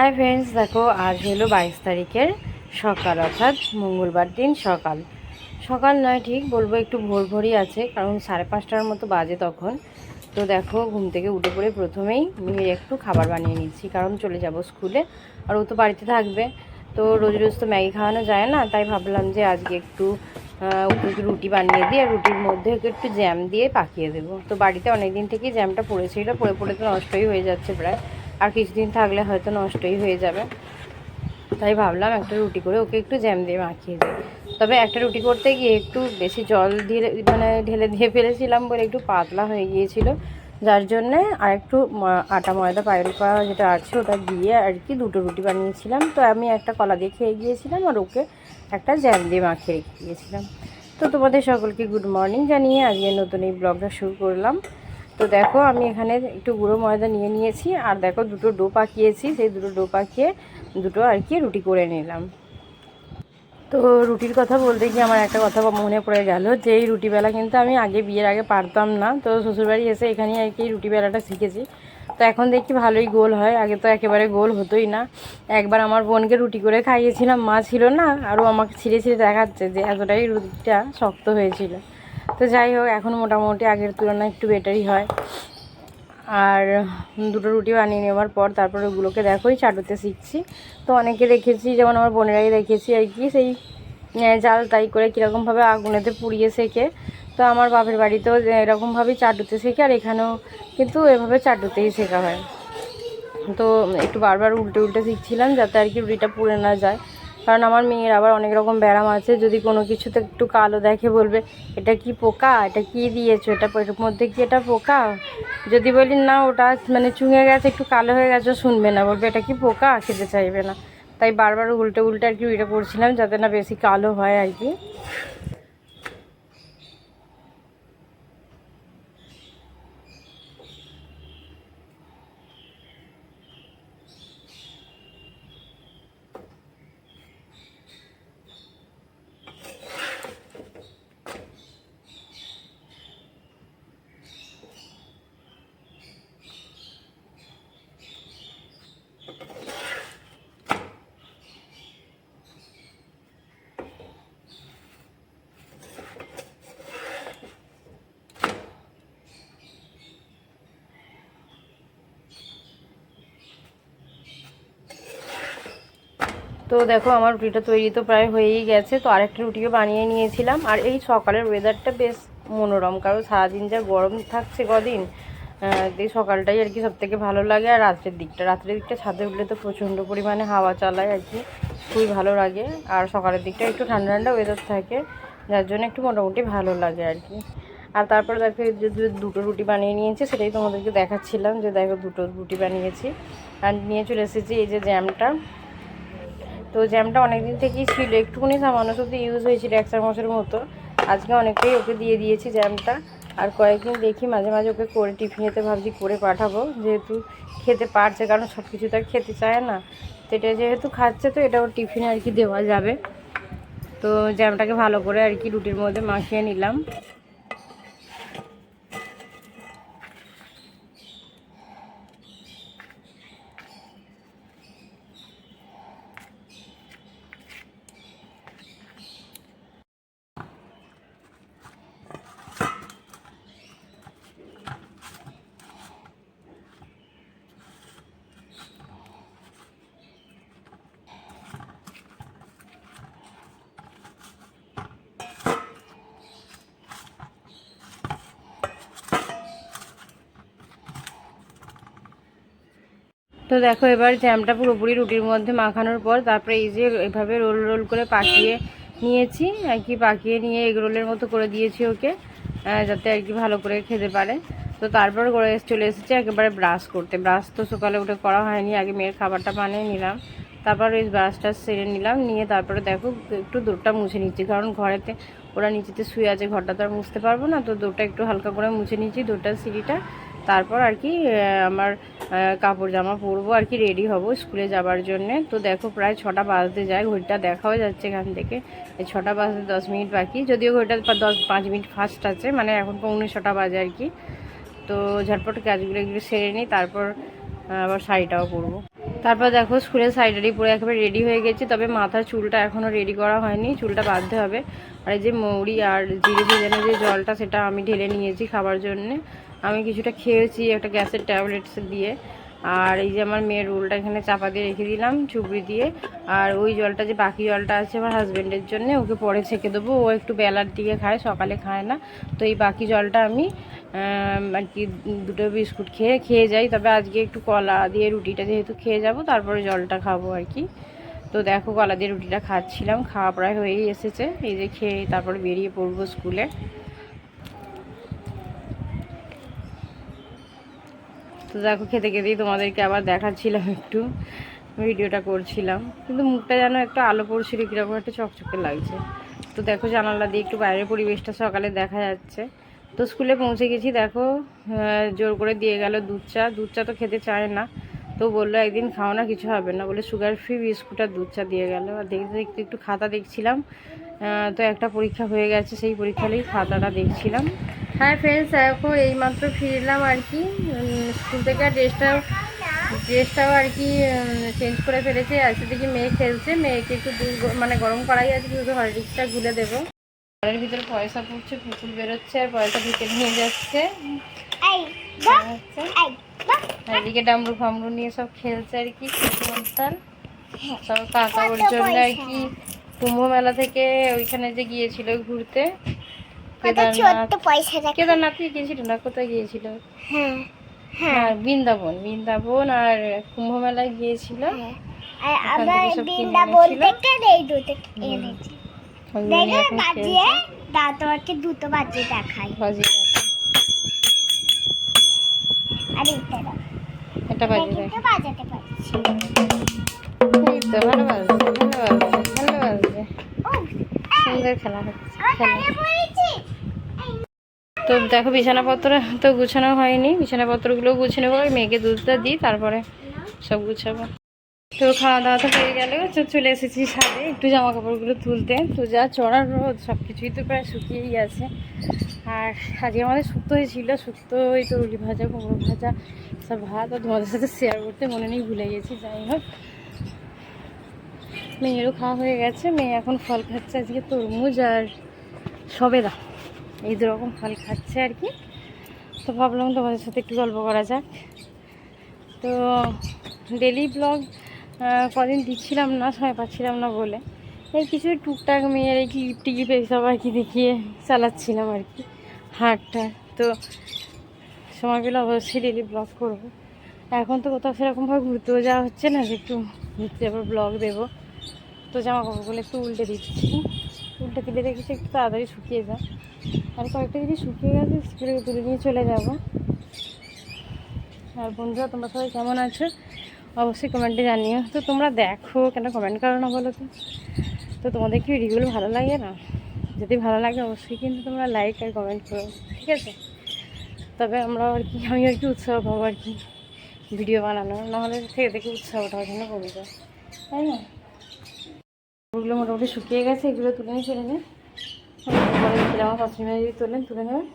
Hi friends, দেখো, আজ হলো বাইশ তারিখের সকাল, অর্থাৎ মঙ্গলবার দিন সকাল। সকাল নয়, ঠিক, বলব একটু ভোর ভোরই আছে, কারণ সাড়ে পাঁচটার মতো বাজে তখন। তো দেখো, ঘুম থেকে উঠে পড়ে প্রথমেই মেয়ের একটু খাবার বানিয়ে নিচ্ছি, কারণ চলে যাব স্কুলে, আর ও তো বাড়িতে থাকবে। তো রোজ রোজ তো ম্যাগি খাওয়ানো যায় না, তাই ভাবলাম যে আজকে একটু রুটি বানিয়ে দিই, আর রুটির মধ্যে একটু জ্যাম দিয়ে পাকিয়ে দেবো। তো বাড়িতে অনেক দিন থেকেই জ্যামটা পড়েছিল, পড়ে পড়ে তো নষ্টই হয়ে যাচ্ছে প্রায়। আর কিছুদিন থাকলে হয়তো নষ্টই হয়ে যাবে। তাই ভাবলাম একটা রুটি করে ওকে একটু জ্যাম দিয়ে মাখিয়ে দিই। তবে একটা রুটি করতে গিয়ে একটু বেশি জল দিয়ে মানে ঢেলে দিয়ে ফেলেছিলাম বলে একটু পাতলা হয়ে গিয়েছিল। যার জন্যে আর একটু আটা ময়দা পায়েলপা যেটা আছে ওটা দিয়ে আর কি দুটো রুটি বানিয়েছিলাম। তো আমি একটা কলা দিয়ে খেয়ে গিয়েছিলাম আর ওকে একটা জ্যাম দিয়ে মাখিয়ে রেখে দিয়েছিলাম তো তোমাদের সকলকে গুড মর্নিং জানিয়ে আজকে নতুন এই ব্লগটা শুরু করলাম। তো দেখো, আমি এখানে একটু গুঁড়ো ময়দা নিয়ে নিয়েছি, আর দেখো দুটো ডো পাকিয়েছি, সেই দুটো ডো পাকিয়ে দুটো আর কি রুটি করে নিলাম। তো রুটির কথা বলতে গিয়ে আমার একটা কথা মনে পড়ে গেল যে, এই রুটিবেলা কিন্তু আমি আগে বিয়ের আগে পারতাম না। তো শ্বশুরবাড়ি এসে এখানে আর কি রুটিবেলাটা শিখেছি। তো এখন দেখি ভালোই গোল হয়, আগে তো একেবারে গোল হতোই না। একবার আমার বোনকে রুটি করে খাইয়েছিলাম, মা ছিল না আরও আমাকে ছিঁড়ে ছিঁড়ে দেখাচ্ছে যে, এতটাই রুটিটা শক্ত হয়েছিল। তো যাই হোক, এখন মোটামুটি আগের তুলনায় একটু বেটারই হয়। আর দুটো রুটি বানিয়ে নেওয়ার পর তারপর ওগুলোকে দেখোই চাটুতে শিখছি। তো অনেকে দেখেছি, যেমন আমার বোনেরাই দেখেছি আর কি, সেই জাল তাই করে কীরকমভাবে আগুনেতে পুড়িয়ে শেখে। তো আমার বাপের বাড়িতেও এরকমভাবেই চাটুতে শেখে আর এখানেও কিন্তু এভাবে চাটুতেই শেখা হয়। তো একটু বারবার উল্টে উল্টে শিখছিলাম যাতে আর কি রুটিটা পুড়ে না যায়। কারণ আমার মেয়ের আবার অনেক রকম ব্যায়াম আছে, যদি কোনো কিছুতে একটু কালো দেখে বলবে, এটা কি পোকা? এটা কি দিয়েছ? এটা এর মধ্যে কি এটা পোকা? যদি বলি, না, ওটা মানে চুঙে গেছে, একটু কালো হয়ে গেছে, শুনবে না। বলবে, এটা কি পোকা? খেতে চাইবে না। তাই বারবার উল্টে উল্টে আর কি ওইটা করছিলাম, যাতে না বেশি কালো হয় আর কি। তো দেখো, আমার রুটিটা তৈরি তো প্রায় হয়েই গেছে। তো আরেকটা রুটিও বানিয়ে নিয়েছিলাম। আর এই সকালের ওয়েদারটা বেশ মনোরম, কারণ সারাদিন যা গরম থাকছে কদিন এই সকালটাই আর কি সব থেকে ভালো লাগে। আর রাত্রের দিকটা রাত্রের দিকটা ছাদে উঠলে তো প্রচণ্ড পরিমাণে হাওয়া চালায় আর কি, খুবই ভালো লাগে। আর সকালের দিকটা একটু ঠান্ডা ঠান্ডা ওয়েদার থাকে, যার জন্য একটু মোটামুটি ভালো লাগে আর কি। আর তারপরে দেখো যে দুটো রুটি বানিয়ে নিয়েছি, সেটাই তোমাদেরকে দেখাচ্ছিলাম যে, দেখো, দুটো রুটি বানিয়েছি। আর নিয়ে চলে এসেছি এই যে জ্যামটা তো জ্যামটা অনেক দিন থেকেই ছিল। একটুখানি সামান্য শুধু ইউজ হয়েছিল এক চার চামচের মতো। আজকে অনেকটাই ওকে দিয়ে দিয়েছি জ্যামটা। আর কয়েকদিন দেখি মাঝে মাঝে ওকে করে টিফিনেতে ভাবছি করে পাঠাবো। যেহেতু খেতে পারছে, কারণ সব কিছু তো খেতে চায় না। তো এটা যেহেতু খাচ্ছে, তো এটা ওর টিফিনে আর কি দেওয়া যাবে। তো জ্যামটাকে ভালো করে আর কি রুটির মধ্যে মাখিয়ে নিলাম। তো দেখো, এবার জ্যামটা পুরোপুরি রুটির মধ্যে মাখানোর পর তারপরে এই যে এভাবে রোল রোল করে পাকিয়ে নিয়েছি, আর কি পাকিয়ে নিয়ে এগ রোলের মতো করে দিয়েছি ওকে যাতে আর কি ভালো করে খেতে পারে। তো তারপর করে চলে এসেছে একেবারে ব্রাশ করতে। ব্রাশ তো সকালে উঠে করা হয়নি, আগে মেয়ের খাবারটা বানিয়ে নিলাম। তারপর ওই ব্রাশটা সেরে নিলাম, নিয়ে তারপরে দেখো, একটু দৌড়টা মুছে নিচ্ছি, কারণ ঘরেতে ওরা নিচেতে শুয়ে আছে, ঘরটা তো আর মুছতে পারব না, তো দৌড়টা একটু হালকা করে মুছে নিচ্ছি দৌড়টার সিঁড়িটা তারপর আর কি আমার কাপড় জামা পরবো, আর কি রেডি হব স্কুলে যাবার জন্যে। তো দেখো প্রায় ছটা বাজতে যায়, ঘড়িটা দেখাও যাচ্ছে এখান থেকে। ছটা বাজতে দশ মিনিট বাকি, যদিও ঘড়িটা দশ, পাঁচ মিনিট ফার্স্ট আছে মানে এখন পৌনে ছটা বাজে আর কি। তো ঝটপট কাজগুলো এগুলো সেরে নিই, তারপর আবার শাড়িটাও পরবো। তারপর দেখো স্কুলের সাইডারি পরে একেবারে রেডি হয়ে গেছি, তবে মাথার চুলটা এখনও রেডি করা হয়নি, চুলটা বাঁধতে হবে। আর এই যে মৌরি আর জিরে ভেজানো যে জলটা, সেটা আমি ঢেলে নিয়েছি খাবার জন্যে। আমি কিছুটা খেয়েছি, একটা গ্যাসের ট্যাবলেটস দিয়ে। আর এই যে আমার মেয়ের রোলটা এখানে চাপা দিয়ে রেখে দিলাম, চুবড়ি দিয়ে। আর ওই জলটা যে বাকি জলটা আছে আমার হাজব্যান্ডের জন্য, ওকে পরে ছেঁকে দেবো। ও একটু বেলার দিকে খায়, সকালে খায় না। তো এই বাকি জলটা আমি, আর কি দুটো বিস্কুট খেয়ে খেয়ে যাই। তবে আজকে একটু কলা দিয়ে রুটিটা যেহেতু খেয়ে যাব, তারপরে জলটা খাব আর কি। তো দেখো কলা দিয়ে রুটিটা খাচ্ছিলাম, খাওয়া প্রায় হয়েই এসেছে। এই যে খেয়ে তারপরে বেরিয়ে পড়ব স্কুলে। তো দেখো, খেতে খেতেই তোমাদেরকে আবার দেখাচ্ছিলাম একটু, ভিডিওটা করছিলাম। কিন্তু মুখটা যেন একটু আলো পড়ছিল, কীরকম একটা চকচকে লাগছে। তো দেখো, জানালা দিয়ে একটু বাইরের পরিবেশটা সকালে দেখা যাচ্ছে। তো স্কুলে পৌঁছে গেছি, দেখো জোর করে দিয়ে গেল দুধ চা। দুধ চা তো খেতে চায় না। তো বলল, একদিন খাও না, কিছু হবে না। বলে সুগার ফ্রি বিস্কুট আর দুধ চা দিয়ে গেল। আর দেখতে দেখতে একটু খাতা দেখছিলাম। তো একটা পরীক্ষা হয়ে গেছে, সেই পরীক্ষালেই খাতাটা দেখছিলাম। হ্যাঁ ফ্রেন্ডস দেখো এইমাত্র ফিরলাম আর কি। স্কুল থেকে আর ড্রেসটাও ড্রেসটাও আর কি চেঞ্জ করে ফেলেছে। আজকে দেখি মেয়ে খেলছে। মেয়েকে একটু দুধ মানে গরম করাই আছে শুধু হরলিক্সটা গুলে দেবো। ঘরের ভিতরে পয়সা পড়ছে পুতুল বেরোচ্ছে আর পয়সা ঢুকে নিয়ে যাচ্ছে। আর এদিকে ডামরু ফামরু নিয়ে সব খেলছে আর কি কুকুরতাল সব কাকা ওর জন্য আর কি কুম্ভ মেলা থেকে ওইখানে যে গিয়েছিল ঘুরতে। কেদারনাথ। গিয়েছিল না? কোথায় গিয়েছিল? হ্যাঁ হ্যাঁ। বৃন্দাবন। বৃন্দাবন আর কুম্ভ মেলায় গিয়েছিল আর ওখান আবার থেকে সব কিনে বৃন্দাবন থেকে এই দুটো এনেছি। ওইগুলো নিয়ে দেখে এখন বাজিয়ে খেলছে। দুটো বাজিয়ে দেখাই আর এটা এটা বাজিয়ে বাজাতে পারছি। এই ভালো ভালো ভালো ও সুন্দর খেলা হচ্ছে তো দেখো বিছানাপত্র তো গুছানো হয়নি বিছানাপত্রগুলো গুছিয়ে নেব মেয়েকে দুধটা দিই তারপরে সব গুছাবো। তো খাওয়া দাওয়া তো হয়ে গেল তো চলে এসেছি ছাদে একটু জামা কাপড়গুলো তুলতে। তো যা চড়ার রোদ সব কিছুই তো প্রায় শুকিয়েই আছে আর আজকে আমাদের শুক্তো হয়েছিল শুক্তো ওই তো উলি ভাজা কুমড়ো ভাজা সব ভাত আর তোমাদের সাথে শেয়ার করতে মনে নেই ভুলে গেছি যাই হোক। মেয়েরও খাওয়া হয়ে গেছে, মেয়ে এখন ফল খাচ্ছে আজকে তরমুজ আর সবেদা। এই দুরকম ফল খাচ্ছে আর কি। তো ভাবলাম তোমাদের সাথে একটু গল্প করা যাক। তো ডেলি ব্লগ কদিন দিচ্ছিলাম না, সময় পাচ্ছিলাম না বলে। এই কিছু টুকটাক মেয়ের এই ক্লিপ টিকিপ এইসব আর কি দেখিয়ে চালাচ্ছিলাম আর কি হাটটা তো সময় পেলে অবশ্যই ডেলি ব্লগ করব। এখন তো কোথাও সেরকমভাবে ঘুরতেও যাওয়া হচ্ছে না, যে একটু ঘুরতে যাব ব্লগ দেবো। তো জামা কাপড়গুলো একটু উল্টে দিচ্ছি। উল্টে দিলে দেখেছি একটু তাড়াতাড়ি শুকিয়ে যায়। আর কয়েকটা যদি শুকিয়ে গেছে স্কুলে তুলে নিয়ে চলে যাব। আর বন্ধুরা, তোমরা সবাই কেমন আছো? অবশ্যই কমেন্টে জানিও। তো তোমরা দেখো, কেন কমেন্ট করো না বলো তো? তো তোমাদের কি ভিডিওগুলো ভালো লাগে না? যদি ভালো লাগে, অবশ্যই কিন্তু তোমরা লাইক আর কমেন্ট করো, ঠিক আছে? তবে আমরা আর কি, আমি আর কি উৎসাহ পাবো আর কি ভিডিও বানানো নাহলে থেকে থেকে উৎসাহটা ওখানে কমে যায়। তাই না? ওগুলো মোটামুটি শুকিয়ে গেছে, এগুলো তুলে নিয়ে ছেড়ে যায় পরে দেখি আমার শাশুড়ি যদি তোলেন, তুলে নেবেন।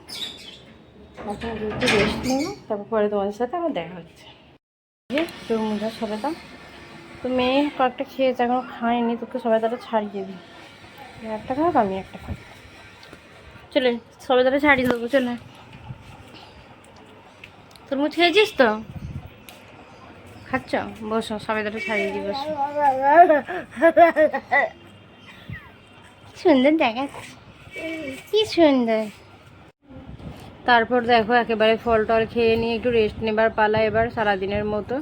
এখন একটু রেস্ট নেব, তারপর পরে তোমাদের সাথে আবার দেখা হচ্ছে। যে তরমুজা সবেদা তো মেয়ে কয়েকটা খেয়েছে, এখনও খায়নি, তোকে সবেদাটা ছাড়িয়ে দিই। একটা খাও আমি একটা খাই। চলে সবেদাটা ছাড়িয়ে দেবো, চলে। তরমুজ খেয়েছিস তো? খাচ্ছ? বসো সবাই সবেদাটা ছাড়িয়ে দিই বসো। সুন্দর দেখাচ্ছে। কি সুন্দর। তারপর দেখো একেবারে ফল টল খেয়ে নিয়ে একটু রেস্ট নেবার পালা এবার সারাদিনের মতো।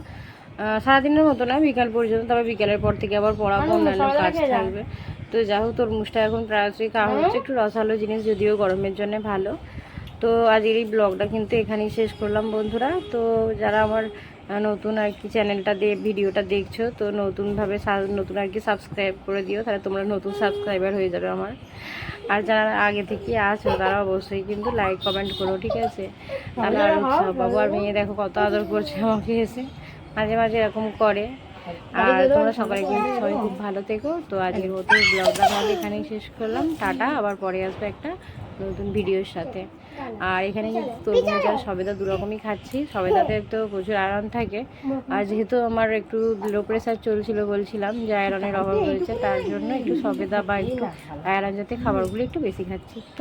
সারাদিনের মতো না বিকাল পর্যন্ত তবে বিকালের পর থেকে আবার পড়াবো অন্যান্য কাজ থাকবে। তো যা হোক তরমুজটা এখন প্রায়শই খাওয়া হচ্ছে একটু রসালো জিনিস যদিও গরমের জন্য ভালো। তো আজকের এই ব্লগটা কিন্তু এখানেই শেষ করলাম বন্ধুরা। তো যারা আমার নতুন আর কি চ্যানেলটা দিয়ে ভিডিওটা দেখছ, তো নতুনভাবে নতুন আর কি সাবস্ক্রাইব করে দিও, তাহলে তোমরা নতুন সাবস্ক্রাইবার হয়ে যাবে আমার। আর যারা আগে থেকে আছো, তারা অবশ্যই কিন্তু লাইক কমেন্ট করো, ঠিক আছে? আর পাবো। আর মেয়ে দেখো কত আদর করছে আমাকে এসে। মাঝে মাঝে এরকম করে। আর তোমরা সবাই কিন্তু সবাই খুব ভালো থেকো। তো আজকের মতো ব্লগটা তাহলে এখানেই শেষ করলাম। টাটা, আবার পরে আসবে একটা নতুন ভিডিওর সাথে। আর এখানে তরমুজ আর সবেদা দুরকমই খাচ্ছি। সবেদাতে তো প্রচুর আয়রন থাকে। আর যেহেতু আমার একটু লো প্রেশার চলছিল বলছিলাম যে আয়রনের অভাব রয়েছে, তার জন্য একটু সবেদা বা একটু আয়রন জাতীয় খাবারগুলো একটু বেশি খাচ্ছি।